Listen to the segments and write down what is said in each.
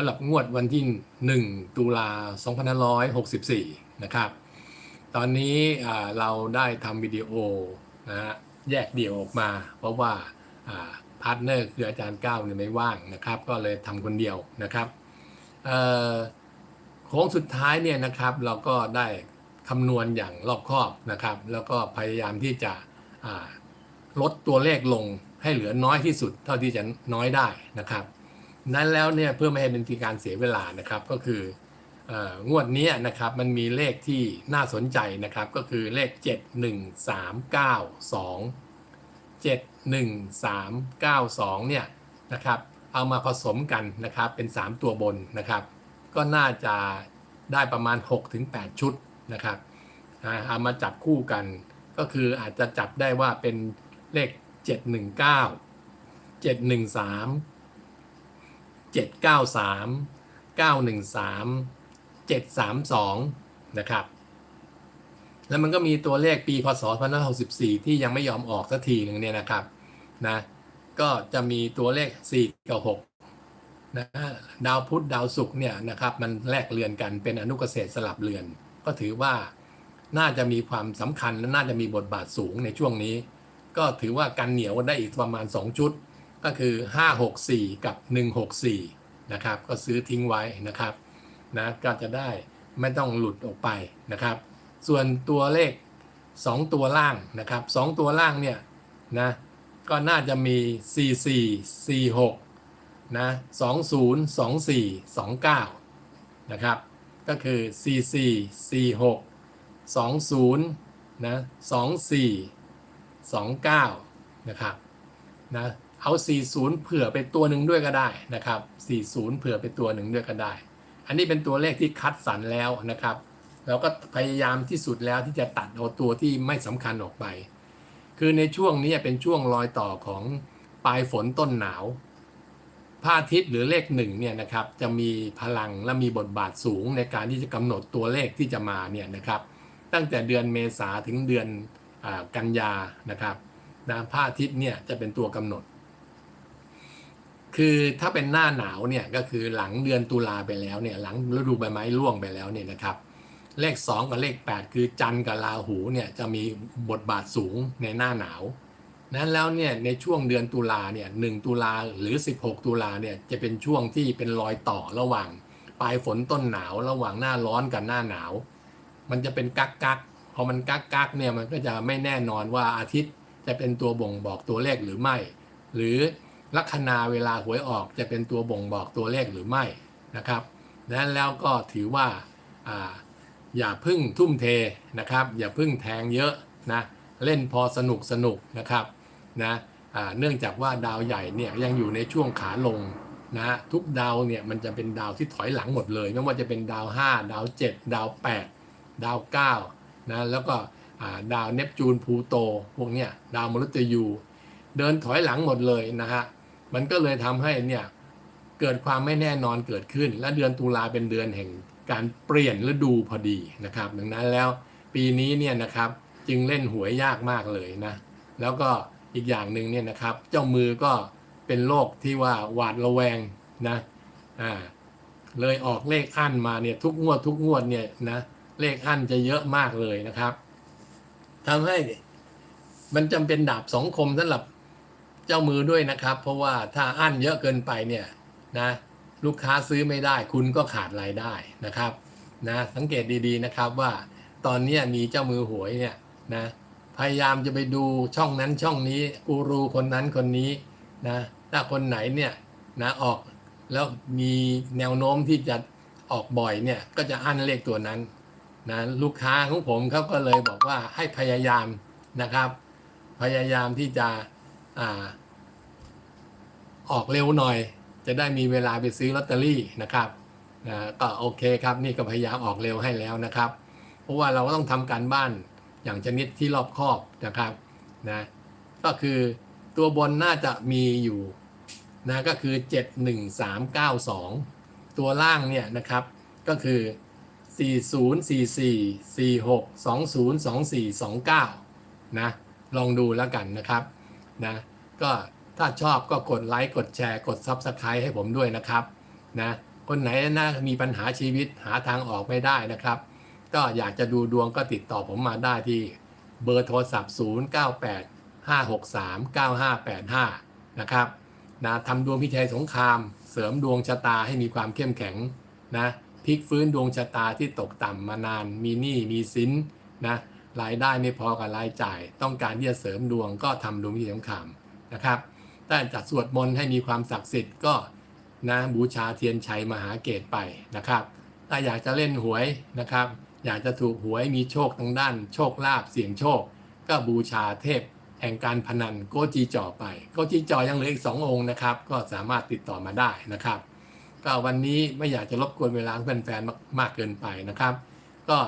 ำหรับงวดวันที่ 1 ตุลา2564 นะครับ ตอนนี้เราได้ทำวิดีโอนะฮะแยกเดี่ยวออกมา เพราะว่าพาร์ทเนอร์คืออาจารย์ก้าวเนี่ยไม่ว่างนะครับ ก็เลยทำคนเดียวนะครับเอ่อโค้งสุดท้ายเนี่ยนะครับเราก็ได้คำนวณอย่างรอบคอบนะครับ แล้วก็พยายามที่จะลดตัวเลขลงให้เหลือน้อยที่สุด เท่าที่จะน้อยได้นะครับ นั้นแล้วเนี่ยเพื่อไม่ให้เป็นการเสียเวลานะครับก็คืองวดนี้นะครับมันมีเลขที่น่าสนใจนะครับก็คือเลข 7 1 3 9 2 7 1 3 9 2เนี่ยนะครับเอามาผสมกันนะครับเป็น 3 ตัวบนนะครับ ก็น่าจะได้ประมาณ 6-8 ชุดนะครับเอามาจับคู่กัน ก็คืออาจจะจับได้ว่าเป็นเลข 719 713 793 913 732 นะครับ แล้วมันก็มีตัวเลขปีพศ2564 ที่ยังไม่ยอมออกสักทีหนึ่งเนี่ยนะครับนะก็จะมีตัวเลข 4 กับ6นะดาวพุธดาวศุกร์เนี่ยนะครับมันแลกเรือนกันเป็นอนุเกษตรสลับเรือน ก็ถือว่าน่าจะมีความสำคัญและน่าจะมีบทบาทสูงในช่วงนี้ ก็ถือว่ากันเหนียวได้อีกประมาณ 2 ชุด ก็คือ 564 กับ 164 นะครับ ก็ซื้อทิ้งไว้นะครับนะก็จะได้ไม่ต้องหลุดออกไปนะครับ ส่วนตัวเลข 2 ตัวล่างนะครับ 2 ตัวล่างเนี่ยนะก็น่าจะมี 44 46 นะ 20 24 29 นะครับ ก็คือ 44 46 20 นะ 24 29 นะครับ นะ เอา 40 เผื่อไปตัวหนึ่งด้วยก็ได้นะครับ 40 เผื่อไปตัวหนึ่งด้วยก็ได้ อันนี้เป็นตัวเลขที่คัดสรรแล้วนะครับ เราก็พยายามที่สุดแล้วที่จะตัดเอาตัวที่ไม่สำคัญออกไป คือในช่วงนี้เป็นช่วงรอยต่อของปลายฝนต้นหนาวพระอาทิตย์หรือเลขหนึ่งเนี่ยนะครับจะมีพลังและมีบทบาทสูงในการที่จะกำหนดตัวเลขที่จะมาเนี่ยนะครับ ตั้งแต่เดือนเมษาถึงเดือนอกันยานะครับนะพระอาทิตย์เนี่ยจะเป็นตัวกำหนด คือถ้าเป็นหน้าหนาวเนี่ยก็คือหลังเดือนตุลาไปแล้วเนี่ยหลังฤดูใบไม้ร่วงไปแล้วเนี่ยนะครับ เลข 2 กับเลข 8 คือจันทร์กับราหูเนี่ยจะมีบทบาทสูงในหน้าหนาว นั้นแล้วเนี่ยในช่วงเดือนตุลาเนี่ยหตุลาหรือ 16 ตุลาเนี่ยจะเป็นช่วงที่เป็นรอยต่อระหว่างปลายฝนต้นหนาวระหว่างหน้าร้อนกับหน้าหนาว มันจะเป็นกักกักพอมันกักกักเนี่ยมันก็จะไม่แน่นอนว่าอาทิตย์จะเป็นตัวบ่งบอกตัวเลขหรือไม่ หรือ ลัคนาเวลาหวยออกจะเป็นตัวบ่งบอกตัวเลขหรือไม่นะครับนั้นแล้วก็ถือว่าออย่าพึ่งทุ่มเทนะครับ อย่าพึ่งแทงเยอะนะเล่นพอสนุกสนุกนะครับนะเนื่องจากว่าดาวใหญ่เนี่ยยังอยู่ในช่วงขาลงนะทุกดาวเนี่ยมันจะเป็นดาวที่ถอยหลังหมดเลยไม่ว่าจะเป็นดาว 5 ดาว 7 ดาว 8 ดาว9นะแล้วก็ดาวเนปจูนพูโต พวกเนี้ยดาวมฤตยู เดินถอยหลังหมดเลยนะฮะ มันก็เลยทำให้เนี่ยเกิดความไม่แน่นอนเกิดขึ้น และเดือนตุลาเป็นเดือนแห่งการเปลี่ยนฤดูพอดีนะครับ ดังนั้นแล้วปีนี้เนี่ยนะครับจึงเล่นหวยยากมากเลยนะ แล้วก็อีกอย่างหนึ่งเนี่ยนะครับ เจ้ามือก็เป็นโรคที่ว่าหวาดระแวงนะอ่าเลยออกเลขอั้นมาเนี่ยทุกงวดทุกงวดเนี่ยนะเลขอั้นจะเยอะมากเลยนะครับทำให้มันจำเป็นดาบสองคมสำหรับ เจ้ามือด้วยนะครับ เพราะว่าถ้าอั้นเยอะเกินไปเนี่ยนะลูกค้าซื้อไม่ได้ คุณก็ขาดรายได้นะครับนะสังเกตดีๆนะครับว่าตอนนี้มีเจ้ามือหวยเนี่ยนะพยายามจะไปดูช่องนั้นช่องนี้กูรูคนนั้นคนนี้นะถ้าคนไหนเนี่ยนะออกแล้วมีแนวโน้มที่จะออกบ่อยเนี่ยก็จะอั้นเลขตัวนั้นนะลูกค้าของผมเขาก็เลยบอกว่าให้พยายามนะครับ พยายามที่จะ ออกเร็วหน่อย จะได้มีเวลาไปซื้อลอตเตอรี่นะครับนะก็โอเคครับนี่ก็พยายามออกเร็วให้แล้วนะครับ เพราะว่าเราก็ต้องทำการบ้านอย่างชนิดที่รอบคอบนะครับนะก็คือตัวบนน่าจะมีอยู่นะก็คือ 71392 ตัวล่างเนี่ยนะครับก็คือ 4044 46 20 24 29 นะลองดูแล้วกันนะครับ นะก็ถ้าชอบก็กดไลค์กดแชร์กด Subscribe ให้ผมด้วยนะครับนะคนไหนนะมีปัญหาชีวิตหาทางออกไม่ได้นะครับ ก็อยากจะดูดวงก็ติดต่อผมมาได้ที่เบอร์โทรศัพท์ 098 563 9585 นะครับนะทำดวงพิชัยสงคราม เสริมดวงชะตาให้มีความเข้มแข็งนะพลิกฟื้นดวงชะตาที่ตกต่ำมานานมีหนี้มีสินนะ รายได้ไม่พอกับรายจ่าย ต้องการที่จะเสริมดวงก็ทำดวงพิชัยสงครามนะครับถ้าจะสวดมนต์ให้มีความศักดิ์สิทธิ์ก็นะบูชาเทียนชัยมหาเกตไปนะครับ ถ้าอยากจะเล่นหวยนะครับ อยากจะถูกหวยมีโชคทางด้าน โชคลาภเสี่ยงโชค ก็บูชาเทพแห่งการพนันโกจีจ่อไปโกจีจ่อยังเหลืออีก 2 องค์นะครับ ก็สามารถติดต่อมาได้นะครับ ก็วันนี้ไม่อยากจะรบกวนเวลาแฟนๆมากเกินไปนะครับ ก็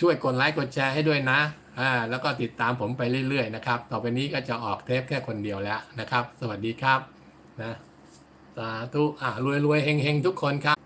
ช่วยกดไลค์กดแชร์ให้ด้วยนะอ่าแล้วก็ติดตามผมไปเรื่อยๆนะครับ ต่อไปนี้ก็จะออกเทปแค่คนเดียวแล้วนะครับ สวัสดีครับนะสาธุอ่ารวยๆเฮงๆ ทุกคนครับ